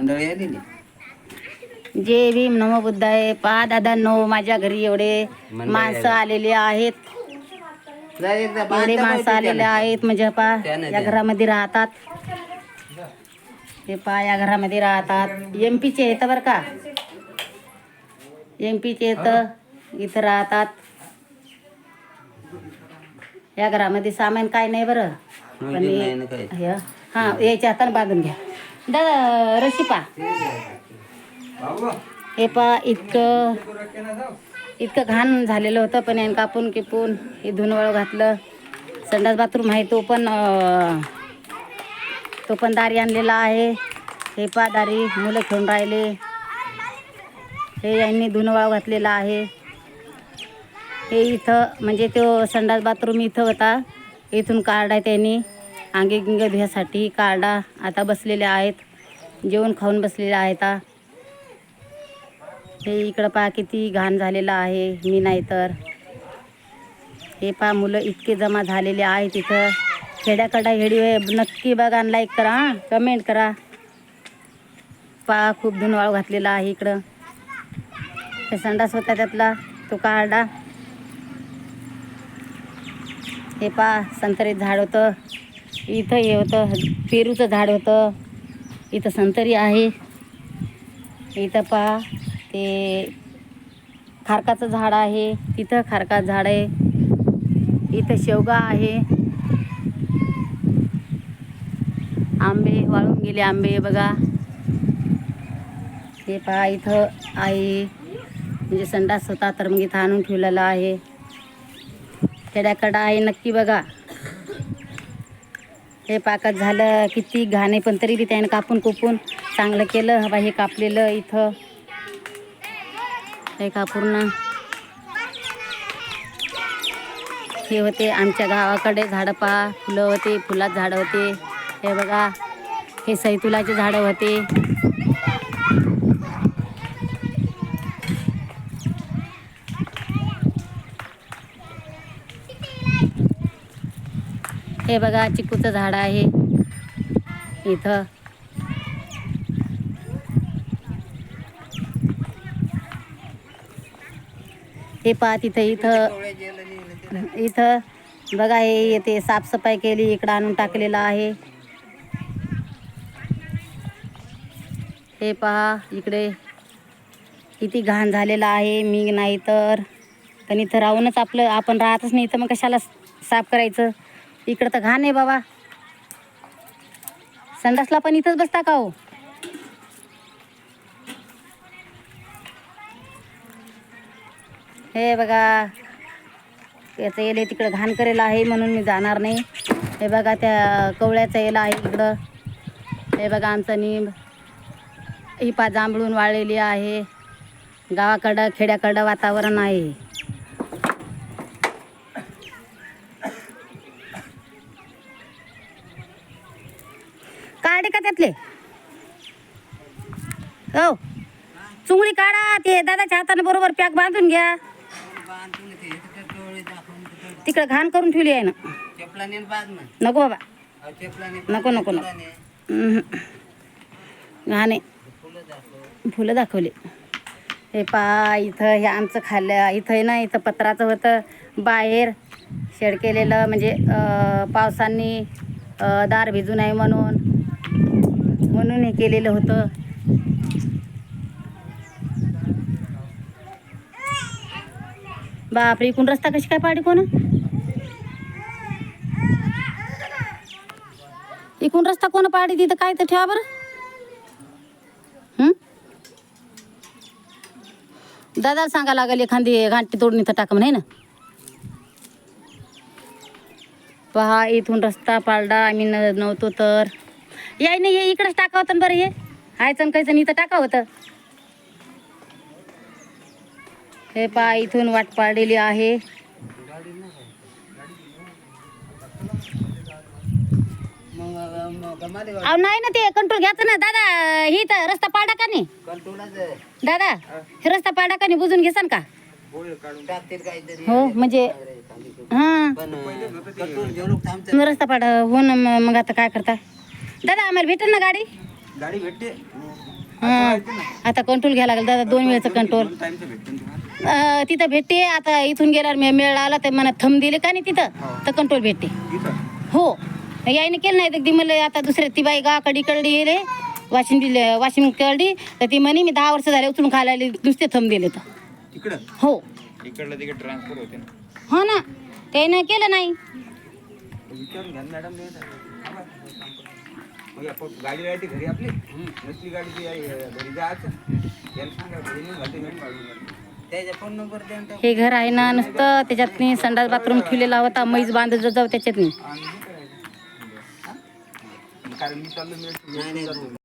मंडळी आलेली जय भीम नमो बुद्धाय पहा दादा नो माझ्या घरी एवढे माणसं आलेले आहेत. जा एकदा एवढे माणसं आलेले त्याला. आहेत म्हणजे त्यानं या द्या. घरामध्ये राहतात. हे पहा या घरामध्ये राहतात. एम पीचे आहेत बरं का? एम पीचे आहेत इथं राहतात. या घरामध्ये सामान काय नाही बरं? पण नाही. हे- हा याच्या हाताने बांधून घ्या. दादा रशी पा हे पा इतकं इतकं घाण झालेलं होतं पण यानं कापून किपून हे धुनवळ घातलं. संडास बाथरूम आहे तो पण तो पण दारी आणलेला आहे. हे पा दारी मुलं खेळून राहिले. हे यांनी धुनवळ घातलेला आहे. हे इथं म्हणजे तो संडास बाथरूम इथं होता. इथून काढाय त्यांनी. आंगे गिंगे भ्यासाठी काढा. आता बसलेले आहेत. जेवण खाऊन बसलेल्या आहेत. हे इकडं पहा किती घाण झालेलं आहे. मी नाही तर. हे पहा मुलं इतके जमा झालेले आहेत इथं. खेड्याकडा हेडी नक्की बघा लाईक करा हां. कमेंट करा. पहा खूप धुनवाळ घातलेला आहे इकडं. हे संडास होता त्यातला. तो काढा. हे पहा संत्रीत झाड होतं. इथं हे होतं पेरूचं झाड होतं. इथं संतरी आहे. इथं पहा ते खारकाचं झाड आहे. तिथं खारकाचं झाड आहे. इथं शेवगा आहे. आंबे वाळून गेले आंबे बघा. हे पहा इथं आहे. म्हणजे संडास होता तर मग इथं आणून ठेवलेला आहे. खेड्याकडं आहे नक्की बघा. हे पाकत झालं किती घाणे पण तरी बी त्याने कापून कुपून चांगलं केलं. हवा हे कापलेलं इथं. हे कापून हे होते आमच्या गावाकडे झाडं पहा फुलं होते फुलात झाडं होते. हे बघा हे सैतुलाचे झाडं होते. हे बघा चिकूचं झाड आहे. इथं. हे पहा तिथं इथं. इथं. बघा हे येते साफसफाई केली इकडं आणून टाकलेलं आहे. हे पहा इकडे. किती घाण झालेलं आहे मी नाही तर. पण इथं राहूनच आपलं आपण राहतच नाही तर मग कशाला साफ करायचं? इकडं तर घाण आहे बाबा. संडासला पण इथंच बसता का हो? हे बघा याचं येले तिकडं घाण करेल आहे म्हणून मी जाणार नाही. हे बघा त्या कवळ्याचं येलं आहे इकडं. हे बघा आमचं निंब. ही पा जांभळून वाळलेली आहे. गावाकडं खेड्याकडं वातावरण आहे. काढे का त्यातले? हो. चुंगळी काढा ते दादाच्या हाताने बरोबर पॅक बांधून घ्या. तिकडं घाण करून ठेवली आहे ना. नको बाबा. नको नको नको. घाणे घाण आहे. फुलं दाखवली. हे पा इथं हे आमचं खाल्लं इथं ना इथं पत्राचं होतं. बाहेर शेड केलेलं म्हणजे पावसांनी दार भिजू नये म्हणून. म्हणून हे केलेलं होतं. बापरे इकून रस्ता कशी काय पाडी कोण? इकून रस्ता कोण पाडी तिथं? काय तर ठेवा बरं. दादा दादाला सांगा लागेल एखादी घांटी तोडून तर टाका म्हणे ना? पहा इथून रस्ता पाळडा आम्ही न नव्हतो तर. याय नाही हे इकडेच टाका होतं ना बरं हे हायचं कायचं इथं टाका होतं हे पहा इथून वाट पाडलेली आहे. अहो नाही ना ते कंट्रोल घ्यायचं ना दादा. ही तर रस्ता पाडा का नाही? दादा हे रस्ता पाडा का नाही बुजून घेसान का? हो म्हणजे हां. रस्ता पाडा हो ना मग आता काय करता? दादा आम्हाला भेटेल ना गाडी? गाडी भेटते. हां. आता कंट्रोल घ्यायला लागेल दादा दोन वेळचं कंट्रोल दोन टाइमचं भेटते ना तुम्हाला. तिथं भेटते आता इथून गेल्यावर मी मेळ आला तर मला थंब दिले का नाही तिथं? तर कंट्रोल भेटते. इथं? हो. यायने केलं नाही तर ती म्हणलं आता दुसऱ्या ती बाई गावाकडे इकडली गेले वाशिम दिले वाशिम कडली तर ती म्हणे मी दहा वर्ष झाले उचलून खायला आली नुसते थंब दिले तर. इकडं? हो. इकडलं तिकडे ट्रान्सफर होते ना. हो ना. त्यानं केलं नाही. विचारून घ्या ना मॅडम. मग आपण गाडी राहते घरी आपली नसली गाडी ती घरी जायचं याला सांगा घरी नेऊन घालते मॅडम गाडी. त्याचा फोन नंबर द्या ना हे घर आहे ना नुसतं त्याच्यात मी संडास बाथरूम ठेवलेला होता मैज बांधत जाऊ त्याच्यात आणि हे करायचं. हा? कारण मी चाललो मी नाही नाही